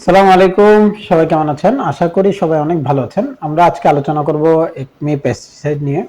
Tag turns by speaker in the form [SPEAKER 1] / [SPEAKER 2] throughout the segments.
[SPEAKER 1] সালাম আলাইকুম, সবাই কেমন আছেন? আশা করি সবাই অনেক ভালো আছেন। আমরা আজকে আলোচনা করব একমি পেস্টিসাইড নিয়ে।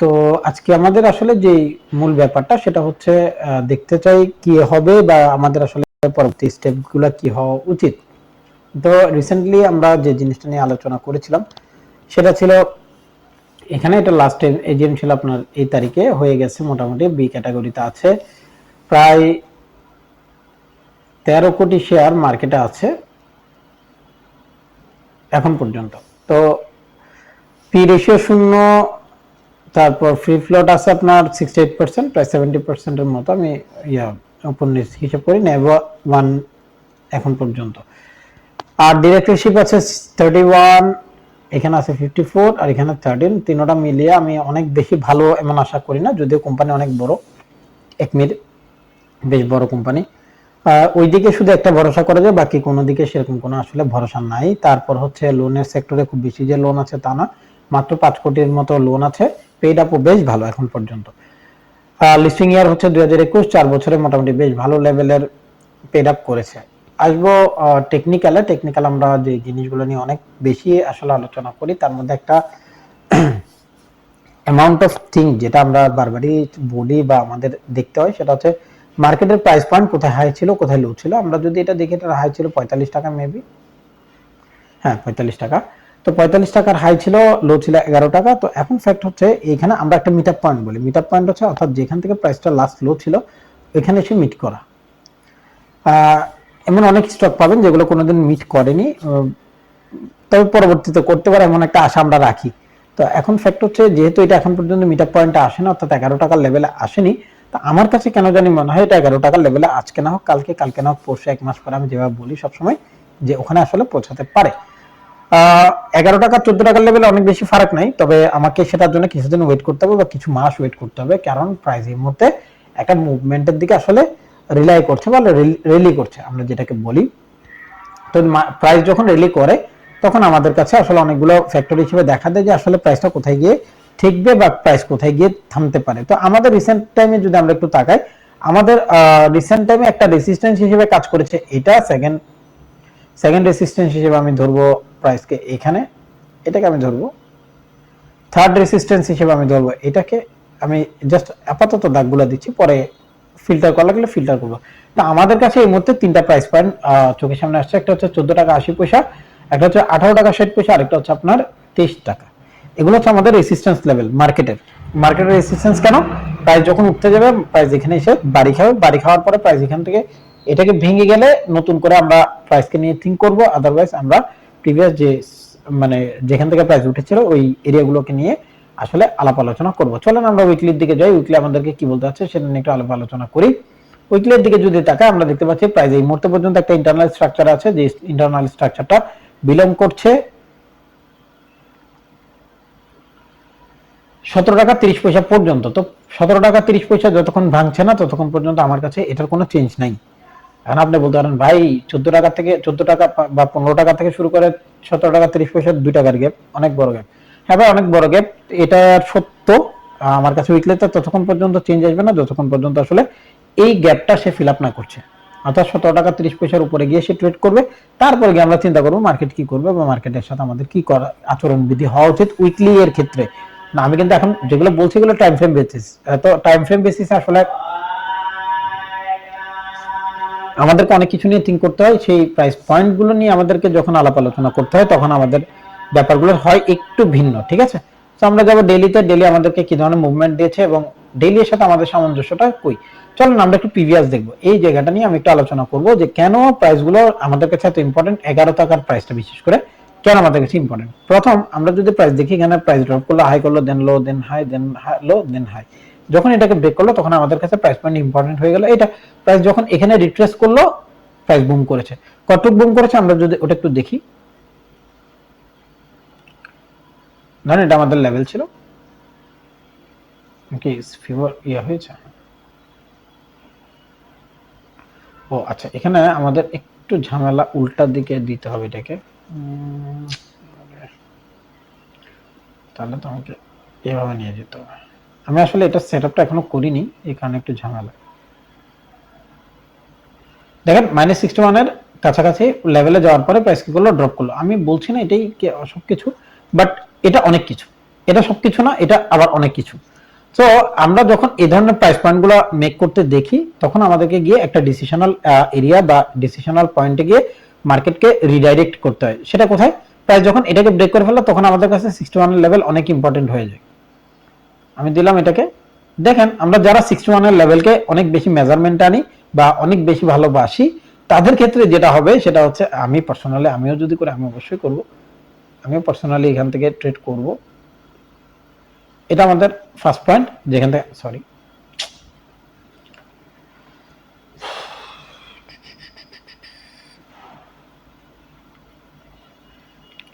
[SPEAKER 1] তো আজকে আমাদের আসলে যে মূল ব্যাপারটা সেটা হচ্ছে দেখতে চাই কি হবে বা আমাদের আসলে পরবর্তী স্টেপগুলো কি হওয়া উচিত। তো রিসেন্টলি আমরা যে জিনিসটা নিয়ে আলোচনা করেছিলাম, সেটা ছিল, এখানে এটা লাস্ট এজিএম ছিল আপনার এই তারিখে, হয়ে গেছে মোটামুটি বি ক্যাটাগরিতে আছে। প্রায় তেরো কোটি শেয়ার মার্কেটে আছে এখন পর্যন্ত। তো পি রেশিও শূন্য, তারপর ফ্রি ফ্লোট আছে আপনার সিক্সটি এইট পার্সেন্ট প্রায় সেভেন্টি পার্সেন্টের মতো আমি ইয়া ওপেন হিসাব করি নেভ ওয়ান এখন পর্যন্ত। আর ডিরেক্টরশিপ আছে থার্টি ওয়ান এখানে আছে ফিফটি ফোর আর এখানে থার্টিন তিনোটা মিলিয়ে আমি অনেক বেশি ভালো এমন আশা করি না, যদিও কোম্পানি অনেক বড়, একমির বেশ বড় কোম্পানি ওইদিকে শুধু একটা ভরসা করা যায়, বাকি কোনো দিকে সেরকম কোনো আসলে ভরসা নাই। তারপর হচ্ছে লোনের সেক্টরে খুব বেশি যে লোন আছে তা না, মাত্র পাঁচ কোটির মতো লোন আছে পেড আপও বেশ ভালো এখন পর্যন্ত। লিস্টিং ইয়ার হচ্ছে দুই হাজার একুশ, চার বছরে মোটামুটি বেশ ভালো লেভেলের পেড আপ করেছে। আসব টেকনিক্যালে টেকনিক্যাল আমরা যে জিনিসগুলো নিয়ে অনেক বেশি আসলে আলোচনা করি, তার মধ্যে একটা অ্যামাউন্ট অফ থিং যেটা আমরা বারবারই বলি বা আমাদের দেখতে হয়, সেটা হচ্ছে মার্কেটের প্রাইস পয়েন্ট কোথায় হাই ছিল, কোথায় লো ছিল, আমরা যদি এটা দেখি এটা হাই ছিল পঁয়তাল্লিশ টাকা মেবি হ্যাঁ পঁয়তাল্লিশ টাকা। তো পঁয়তাল্লিশ টাকার হাই ছিল লো ছিল এগারো টাকা। তো এখন ফ্যাক্ট হচ্ছে, এইখানে আমরা একটা মিট পয়েন্ট বলি। মিট পয়েন্ট হচ্ছে, অর্থাৎ যেখান থেকে প্রাইসটা লাস্ট লো ছিল, ওইখানে এসে মিট করা। এমন অনেক স্টক পাবেন যেগুলো কোনোদিন মিট করেনি। তবে পরবর্তীতে করতে পারে এমন একটা আশা আমরা রাখি। তো এখন ফ্যাক্ট হচ্ছে, যেহেতু এটা এখন পর্যন্ত মিট আপ পয়েন্টে আসে অর্থাৎ এগারো টাকার লেভেলে আসেনি তো আমার কাছে কেন জানি মনে হয় এটা এগারো টাকার লেভেলে আজকে না হোক, কালকে কালকে না হোক, পরশু এক মাস পরে আমি যেভাবে বলি সবসময় যে ওখানে আসলে পৌঁছাতে পারে। এগারো টাকা, চোদ্দ টাকার লেভেলে অনেক বেশি ফারাক নাই, তবে আমাকে সেটার জন্য কিছুদিন ওয়েট করতে হবে বা কিছু মাস ওয়েট করতে হবে, কারণ প্রাইস এই মুহূর্তে একটা মুভমেন্টের দিকে আসলে রিলাই করছে বা রেলি করছে, আমরা যেটাকে বলি। তো প্রাইস যখন রেলি করে, তখন আমাদের কাছে আসলে অনেকগুলো ফ্যাক্টর হিসেবে দেখা দেয় যে আসলে প্রাইসটা কোথায় গিয়ে ঠেকবে বা প্রাইস কোথায় গিয়ে থামতে পারে। তো আমাদের রিসেন্ট টাইমে যদি আমরা একটু তাকাই, আমাদের রিসেন্ট টাইমে একটা রেসিস্ট্যান্স হিসেবে কাজ করেছে এটা সেকেন্ড সেকেন্ড রেসিস্ট্যান্স হিসেবে আমি ধরবো প্রাইসকে এখানে, এটাকে আমি ধরবো। থার্ড রেসিস্ট্যান্স হিসেবে আমি ধরবো এটাকে, আমি জাস্ট আপাতত দাগগুলো দিচ্ছি, পরে ফিল্টার করা লাগলে ফিল্টার করব। তো আমাদের কাছে এই মুহূর্তে তিনটা প্রাইস পয়েন্ট চোখের সামনে আসছে, একটা হচ্ছে চোদ্দ টাকা আশি পয়সা, একটা হচ্ছে আঠারো টাকা ষাট পয়সা, আরেকটা হচ্ছে আপনার তেইশ টাকা। এগুলো হচ্ছে আমাদের রেসিস্ট্যান্স লেভেল মার্কেটের মার্কেটের রেসিস্ট্যান্স কেন? প্রাইস যখন উঠতে যাবে প্রাইস এখানে এসে বাড়ি খাবে। বাড়ি খাওয়ার পরে প্রাইস এখান থেকে এটাকে ভেঙে গেলে নতুন করে আমরা প্রাইসকে নিয়ে থিঙ্ক করব। আদারওয়াইজ আমরা প্রিভিয়াস যে মানে যেখান থেকে প্রাইস উঠেছিল, ওই এরিয়াগুলোকে নিয়ে আসলে আলাপ আলোচনা করব। চলেন আমরা উইকলির দিকে যাই। উইকলি আমাদেরকে কি বলতে হচ্ছে সেটা নিয়ে একটু আলাপ আলোচনা করি। উইকলির দিকে যদি তাকাই, আমরা দেখতে পাচ্ছি প্রাইস এই মুহূর্তে পর্যন্ত একটা ইন্টারনাল স্ট্রাকচার আছে, যে ইন্টারনাল স্ট্রাকচারটা বিলং করছে। সতেরো টাকা তিরিশ পয়সা পর্যন্ত। তো সতেরো টাকা তিরিশ পয়সা যতক্ষণ ভাঙছে না, ততক্ষণ পর্যন্ত আমার কাছে এটার কোনো চেঞ্জ নাই। এখন আপনি বলতে পারেন, ভাই, চোদ্দ টাকা থেকে, চোদ্দ টাকা বা পনেরো টাকা থেকে শুরু করে সতেরো টাকা তিরিশ পয়সা দুই টাকার গ্যাপ অনেক বড় গ্যাপ হ্যাঁ ভাই, অনেক বড় গ্যাপ এটা সত্য। আমার কাছে উইকলিতে ততক্ষণ পর্যন্ত চেঞ্জ আসবে না, যতক্ষণ পর্যন্ত আসলে এই গ্যাপটা সে ফিল আপ না করছে। অর্থাৎ সতেরো টাকা তিরিশ পয়সার উপরে গিয়ে সে ট্রেড করবে। তারপরে গিয়ে আমরা চিন্তা করব মার্কেট কি করবে বা মার্কেটের সাথে আমাদের কি করা আচরণ বিধি হওয়া উচিত উইকলি এর ক্ষেত্রে। না, আমি কিন্তু এখন যেগুলো বলছি এগুলো টাইম ফ্রেম বেসিস তো টাইম ফ্রেম বেসিস আসলে আমাদেরকে অনেক কিছু নিয়ে থিঙ্ক করতে হয়। সেই প্রাইস পয়েন্টগুলো নিয়ে আমাদেরকে যখন আলাপ আলোচনা করতে হয়, তখন আমাদের ব্যাপারগুলো হয় একটু ভিন্ন, ঠিক আছে? তো আমরা যাব ডেলিতে ডেলি আমাদেরকে কি ধরনের মুভমেন্ট দিয়েছে এবং ডেলি এর সাথে আমাদের সামঞ্জস্যটা কই? চলুন, আমরা একটু প্রিভিয়াস দেখব। এই জায়গাটা নিয়ে আমি একটু আলোচনা করব যে কেন প্রাইসগুলো আমাদের কাছে এত ইম্পর্টেন্ট এগারো টাকার প্রাইসটা বিশেষ করে। কেন আমাদের কাছে ইম্পর্টেন্ট প্রথম আমরা যদি প্রাইস দেখি, এখানে প্রাইস ড্রপ করল হাই করল দেন লো দেন হাই দেন লো দেন হাই যখন এটাকে ব্রেক করল, তখন আমাদের কাছে প্রাইস পয়েন্ট ইম্পর্টেন্ট হয়ে গেল। এটা প্রাইস যখন এখানে রিট্রেস করল প্রাইস বুম করেছে। কতটুক বুম করেছে, আমরা যদি ওটা একটু দেখি। ধরেন এটা আমাদের লেভেল ছিল। কি ফিভার ইয়ে হয়েছে? ও আচ্ছা এখানে আমাদের একটু ঝামেলা উল্টার দিকে দিতে হবে এটাকে। তাহলে তো এভাবে নিয়ে যেতে হবে। আমি আসলে এটা সেট আপটা এখনও করিনি, এই একটু ঝামেলা। দেখেন মাইনাস সিক্সটি ওয়ানের কাছাকাছি লেভেলে যাওয়ার পরে প্রাইস ড্রপ করল। আমি বলছি না এটাই কে- সবকিছু বাট এটা অনেক কিছু। এটা সবকিছু না, এটা আবার অনেক কিছু। তো আমরা যখন এই ধরনের প্রাইস পয়েন্টগুলো মেক করতে দেখি, তখন আমাদেরকে গিয়ে একটা ডিসিশনাল এরিয়া বা ডিসিশনাল পয়েন্টে গিয়ে মার্কেটকে রিডাইরেক্ট করতে হয়। সেটা কোথায়? প্রাইস যখন এটাকে ব্রেক করে ফেলল তখন আমাদের কাছে সিক্সটি ওয়ান লেভেল অনেক ইম্পর্টেন্ট হয়ে যায়। আমি দিলাম এটাকে। দেখেন, আমরা যারা সিক্সটি ওয়ানের লেভেলকে অনেক বেশি মেজারমেন্ট আনি বা অনেক বেশি ভালোবাসি, তাদের ক্ষেত্রে যেটা হবে, সেটা হচ্ছে আমি পার্সোনালি আমিও যদি করি, আমি অবশ্যই করব। আমিও পার্সোনালি এখান থেকে ট্রেড করব। এটা আমাদের ফার্স্ট পয়েন্ট যেখান থেকে সরি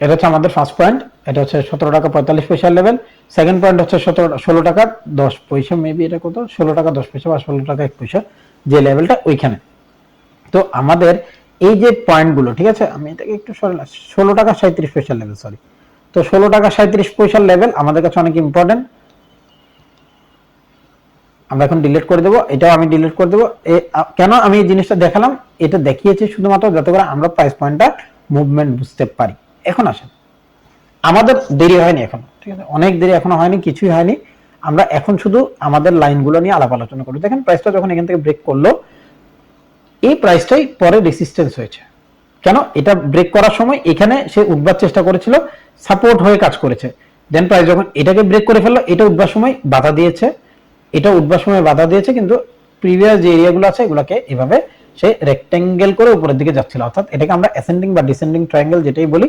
[SPEAKER 1] এটা হচ্ছে আমাদের ফার্স্ট পয়েন্ট এটা হচ্ছে সতেরো টাকা পঁয়তাল্লিশ পয়সার লেভেল সেকেন্ড পয়েন্ট হচ্ছে সতেরো, ষোলো টাকা দশ পয়সা মেবি এটা কত? ষোলো টাকা দশ পয়সা বা ষোলো টাকা এক পয়সা, যে লেভেলটা ওইখানে। তো আমাদের এই যে পয়েন্টগুলো ঠিক আছে? আমি এটাকে একটু ষোলো টাকা সাঁত্রিশ পয়সার লেভেল সরি তো ষোলো টাকা সাঁত্রিশ পয়সার লেভেল আমাদের কাছে অনেক ইম্পর্টেন্ট আমরা এখন ডিলিট করে দেবো, এটাও আমি ডিলিট করে দেবো। কেন আমি এই জিনিসটা দেখালাম? এটা দেখিয়েছি শুধুমাত্র যাতে করে আমরা প্রাইস পয়েন্টটা মুভমেন্ট বুঝতে পারি। এখন আসেন। আমাদের দেরি হয়নি এখন, ঠিক আছে? অনেক দেরি এখনও হয়নি, কিছুই হয়নি। আমরা এখন শুধু আমাদের লাইনগুলো নিয়ে আলাপ আলোচনা করি দেখেন প্রাইসটা যখন এখান থেকে ব্রেক করল, এই প্রাইসটাই পরে রেসিস্টেন্স হয়েছে। কেন? এটা ব্রেক করার সময় এখানে সে উঠবার চেষ্টা করেছিল সাপোর্ট হয়ে কাজ করেছে। দেন প্রাইস যখন এটাকে ব্রেক করে ফেলল, এটা উঠবার সময় বাধা দিয়েছে। এটা উঠবার সময় বাধা দিয়েছে, কিন্তু প্রিভিয়াস যে এরিয়াগুলো আছে, এগুলোকে এভাবে সে রেক্টেঙ্গেল করে উপরের দিকে যাচ্ছিল। অর্থাৎ এটাকে আমরা অ্যাসেন্ডিং বা ডিসেন্ডিং ট্রায়াঙ্গেল যেটাই বলি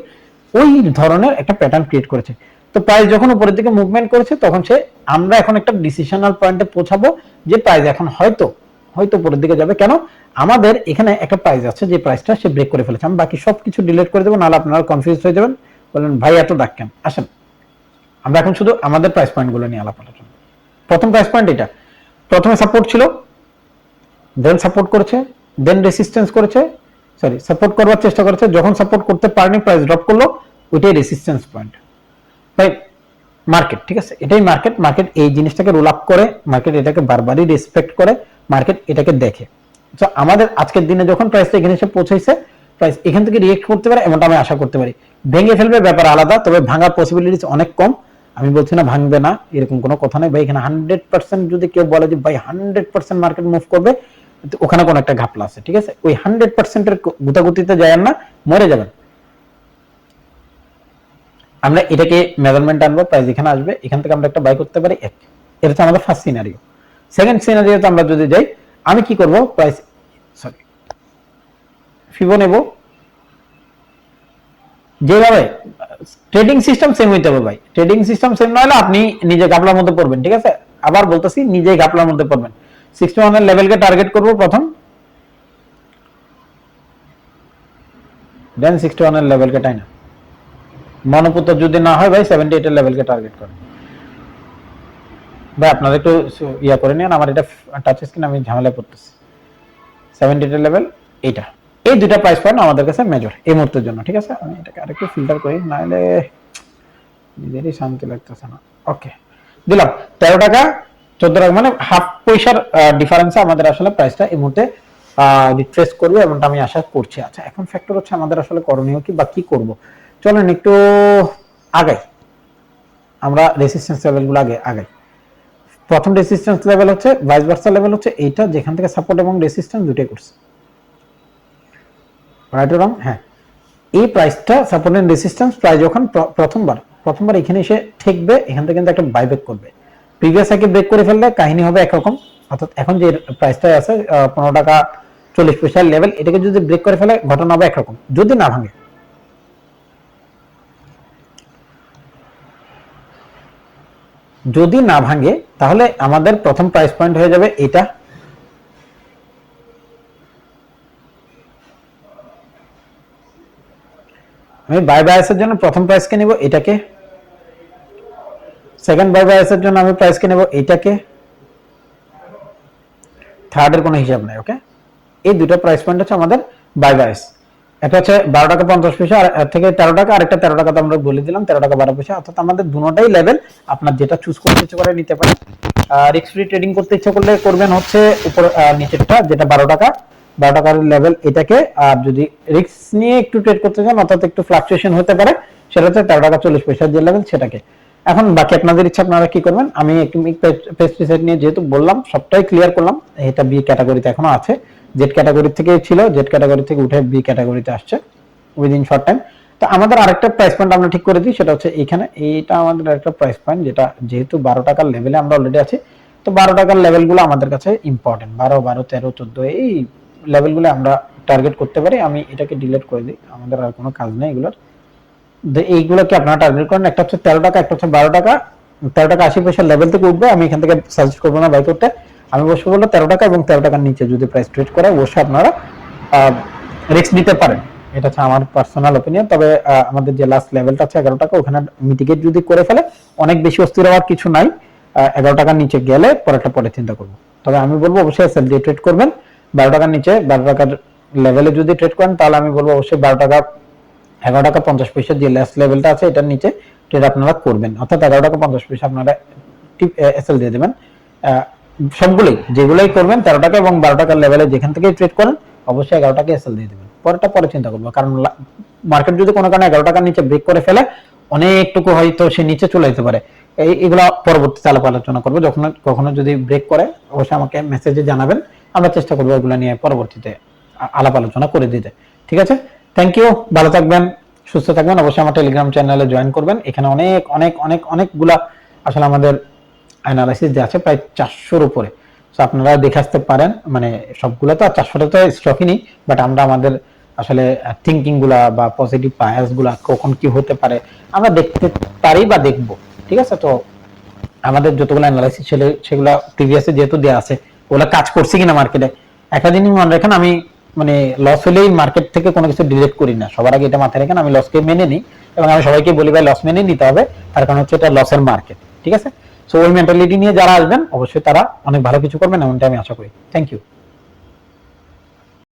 [SPEAKER 1] ওই ধরনের একটা প্যাটার্ন ক্রিয়েট করেছে। তো প্রাইস যখন উপরের দিকে মুভমেন্ট করেছে, তখন সে, আমরা এখন একটা ডিসিশনাল পয়েন্টে পৌঁছাবো যে প্রাইস এখন হয়তো হয়তো উপরের দিকে যাবে। কেন? আমাদের এখানে একটা প্রাইস আছে, যে প্রাইসটা সে ব্রেক করে ফেলেছে। আমি বাকি সবকিছু ডিলিট করে দেবো, নাহলে আপনারা কনফিউজ হয়ে যাবেন। বলেন ভাই, এত ডাক কেন? আসেন। আমরা এখন শুধু আমাদের প্রাইস পয়েন্টগুলো নিয়ে আলাপ আলোচনা প্রথম প্রাইস পয়েন্ট এটা। প্রথমে সাপোর্ট ছিল দেন সাপোর্ট করেছে দেন রেসিস্টেন্স করেছে সরি সাপোর্ট করবার চেষ্টা করেছে, যখন সাপোর্ট করতে পারেনি প্রাইস ড্রপ করল, ওইটাই রেসিস্টেন্স পয়েন্ট ভাই মার্কেট ঠিক আছে? এটাই মার্কেট মার্কেট এই জিনিসটাকে রোল আপ করে মার্কেট এটাকে বারবারই রেসপেক্ট করে মার্কেট এটাকে দেখে। তো আমাদের আজকের দিনে যখন প্রাইসটা এখানে এসে পৌঁছাইছে প্রাইস এখান থেকে রিয়েক্ট করতে পারে, এমনটা আমি আশা করতে পারি। ভেঙে ফেলবে ব্যাপার আলাদা, তবে ভাঙার পসিবিলিটিস অনেক কম। আমি বলছি না ভাঙবে না, এরকম কোনো কথা নেই। ভাই, এখানে হান্ড্রেড পার্সেন্ট যদি কেউ বলে যে, ভাই হান্ড্রেড পার্সেন্ট মার্কেট মুভ করবে ওখানে কোনো একটা ঘাপলা আছে, ঠিক আছে? ওই হান্ড্রেড পার্সেন্টের গুতাগুতিতে যায় না, মরে যাবেন। আমরা এটাকে মেজারমেন্ট আনব প্রাইস এখানে আসবে, এখান থেকে আমরা একটা বাই করতে পারি, এক। এটা হচ্ছে আমাদের ফার্স্ট সিনারিও সেকেন্ড সিনারিওতে আমরা যদি যাই, আমি কি করব? প্রাইস সরি ফিবো নেব। যেভাবে ট্রেডিং সিস্টেম সেম হইতে হবে ভাই। ট্রেডিং সিস্টেম সেম না হলে আপনি নিজে গাপলার মধ্যে পড়বেন, ঠিক আছে? আবার বলতেছি, নিজেই গাপলার মধ্যে পড়বেন। সিক্সটি ওয়ানের লেভেলকে টার্গেট করব প্রথম। দেন সিক্সটি ওয়ানের লেভেলকে তাই না যদি না হয় ভাই সেভেন্টি এইটের লেভেলকে টার্গেট করে। ভাই, আপনারা একটু ইয়া করে নিন আমার এটা টাচ স্ক্রিন আমি ঝামেলায় পড়তেছি। এইটের লেভেল এইটা। এই দুটা প্রাইস পয়েন্ট আমাদের কাছে মেজর এই মুহূর্তের জন্য, ঠিক আছে? আমি এটাকে আরেকটু ফিল্টার করি, নাহলে নিজেরই শান্তি লাগতেছে না। ওকে দিলাম। তেরো টাকা চোদ্দ টাকা মানে হাফ পয়সার ডিফারেন্সে আমাদের আসলে প্রাইসটা এই মুহূর্তে রিট্রেস করবে এমনটা আমি আশা করছি। আচ্ছা এখন ফ্যাক্টর হচ্ছে আমাদের আসলে করণীয় কি বা কি করব? চলেন একটু আগাই। আমরা রেসিস্ট্যান্স লেভেলগুলো আগে, আগাই। প্রথম রেসিস্ট্যান্স লেভেল হচ্ছে ভাইস ভার্সা লেভেল হচ্ছে এইটা যেখান থেকে সাপোর্ট এবং রেসিস্ট্যান্স দুটোই করছে। রাইট রং হ্যাঁ। এই প্রাইসটা সাপোর্ট এন্ড রেসিস্ট্যান্স প্রাইস যখন প্রথমবার প্রথমবার এখানে এসে ঠেকবে, এখান থেকে কিন্তু একটা বাইব্যাক করবে। প্রিভিয়াস আগে ব্রেক করে ফেললে কাহিনী হবে একরকম। অর্থাৎ এখন যে প্রাইসটা আছে পনেরো টাকা চল্লিশ পয়সার লেভেল এটাকে যদি ব্রেক করে ফেলে, ঘটনা হবে একরকম, যদি না ভাঙে। যদি না ভাঙে, তাহলে আমাদের প্রথম প্রাইস পয়েন্ট হয়ে যাবে এটা। আমি বাই বায়াসের জন্য প্রথম প্রাইসকে নেব, এটাকে। সেকেন্ড বাই বায়াসের জন্য আমি প্রাইসকে নেব এটাকে। থার্ডের কোনো হিসাব নাই ওকে এই দুটো প্রাইস পয়েন্ট হচ্ছে আমাদের বাই বায়াস এটা হচ্ছে বারো টাকা পঞ্চাশ পয়সা, আর এর থেকে তেরো টাকা, আরেকটা তেরো টাকা তো আমরা বলে দিলাম, তেরো টাকা বারো পয়সা। অর্থাৎ আমাদের দুটোটাই লেভেল আপনার যেটা চুজ করতে ইচ্ছে করে নিতে পারেন। রিক্স ফ্রি ট্রেডিং করতে ইচ্ছে করলে করবেন হচ্ছে উপর নিচেরটা, যেটা বারো টাকা। বারো টাকার লেভেল এটাকে, আর যদি রিস্ক নিয়ে একটু ট্রেড করতে চান, অর্থাৎ একটু ফ্লাকচুয়েশন হতে পারে, সেটা হচ্ছে তেরো টাকা চল্লিশ পয়সার যে লেভেল সেটাকে। এখন বাকি আপনাদের ইচ্ছা, আপনারা কি করবেন? আমি পেস্টিসাইড নিয়ে যেহেতু বললাম, সবটাই ক্লিয়ার করলাম। এটা বি ক্যাটাগরিতে এখনও আছে। জেড ক্যাটাগরি থেকে ছিল জেড ক্যাটাগরি থেকে উঠে বি ক্যাটাগরিতে আসছে উইদিন শর্ট টাইম তো আমাদের আরেকটা প্রাইস পয়েন্ট আমরা ঠিক করে দিই, সেটা হচ্ছে এখানে। এইটা আমাদের একটা প্রাইস পয়েন্ট যেটা যেহেতু বারো টাকার লেভেলে আমরা অলরেডি আছি। তো বারো টাকার লেভেলগুলো আমাদের কাছে ইম্পর্টেন্ট বারো বারো, তেরো, চোদ্দ, এই লেভেলগুলো আমরা টার্গেট করতে পারি। আমি এটাকে ডিলিট করে দিই। আমাদের আর কোনো কাজ নেই এগুলোর। এইগুলোকে আপনারা টার্গেট করেন, একটা হচ্ছে তেরো টাকা, একটা হচ্ছে বারো টাকা। তেরো টাকা আশি পয়সার লেভেল থেকে উঠবে, আমি এখান থেকে সাজেস্ট করব না বাই করতে। আমি অবশ্যই বলব তেরো টাকা এবং তেরো টাকার নিচে যদি প্রাইস ট্রেড করে, অবশ্যই আপনারা রিস্ক নিতে পারেন। এটা হচ্ছে আমার পার্সোনাল ওপিনিয়ন তবে আমাদের যে লাস্ট লেভেলটা আছে এগারো টাকা, ওখানে মিটিগেট যদি করে ফেলে, অনেক বেশি অস্থির হওয়ার কিছু নাই। এগারো টাকার নিচে গেলে পরেরটা পরে চিন্তা করব। তবে আমি বলব অবশ্যই এসএল দিয়ে ট্রেড করবেন। বারো টাকার নিচে বারো টাকার লেভেলে যদি ট্রেড করেন, তাহলে আমি বলব অবশ্যই বারো টাকা এগারো টাকা পঞ্চাশ পয়সা যে লাস্ট লেভেলটা আছে, এটার নিচে ট্রেড আপনারা করবেন। অর্থাৎ এগারো টাকা পঞ্চাশ পয়সা আপনারা এসএল দিয়ে দেবেন। সবগুলোই, যেগুলোই করবেন, তেরো টাকা এবং বারো টাকার লেভেলে যেখান থেকে ট্রেড করেন, অবশ্যই এগারো টাকা এসএল দিয়ে দেবেন। পরেরটা পরে চিন্তা করব, কারণ মার্কেট যদি কোনো কারণে এগারো টাকার নিচে ব্রেক করে ফেলে, অনেকটুকু হয়তো সে নিচে চলে যেতে পারে। এই, এগুলো পরবর্তীতে আলাপ আলোচনা করব। যখন, কখনো যদি ব্রেক করে, অবশ্যই আমাকে মেসেজে জানাবেন। আমরা চেষ্টা করব এগুলো নিয়ে পরবর্তীতে আলাপ আলোচনা করে দিতে। ঠিক আছে? থ্যাংক ইউ ভালো থাকবেন, সুস্থ থাকবেন। অবশ্যই আমার টেলিগ্রাম চ্যানেলে জয়েন করবেন। এখানে অনেক অনেক অনেক, অনেকগুলা আসলে আমাদের অ্যানালাইসিস যে আছে, প্রায় চারশোর উপরে। তো আপনারা দেখে আসতে পারেন। মানে সবগুলো তো আর চারশোটা তো স্টকই নেই বাট আমরা আমাদের আসলে থিঙ্কিংগুলা বা পজিটিভ বায়াসগুলা কখন কি হতে পারে, আমরা দেখতে পারি বা দেখব। ঠিক আছে? তো আমাদের যতগুলো অ্যানালাইসিস ছিল, সেগুলো প্রিভিয়াসে যেহেতু দেওয়া আছে, ওগুলো কাজ করছে কিনা মার্কেটে একটা জিনিস মনে রাখেন, আমি মানে লস হলেই মার্কেট থেকে কোনো কিছু ডিলেট করি না। সবার আগে এটা মাথায় রাখেন, আমি লসকে মেনে নিই এবং আমি সবাইকে বলি, ভাই লস মেনে নিতে হবে। তার কারণ হচ্ছে এটা লসের মার্কেট ঠিক আছে? সো ওই মেন্টালিটি নিয়ে যারা আসবেন, অবশ্যই তারা অনেক ভালো কিছু করবেন এমনটা আমি আশা করি। Thank you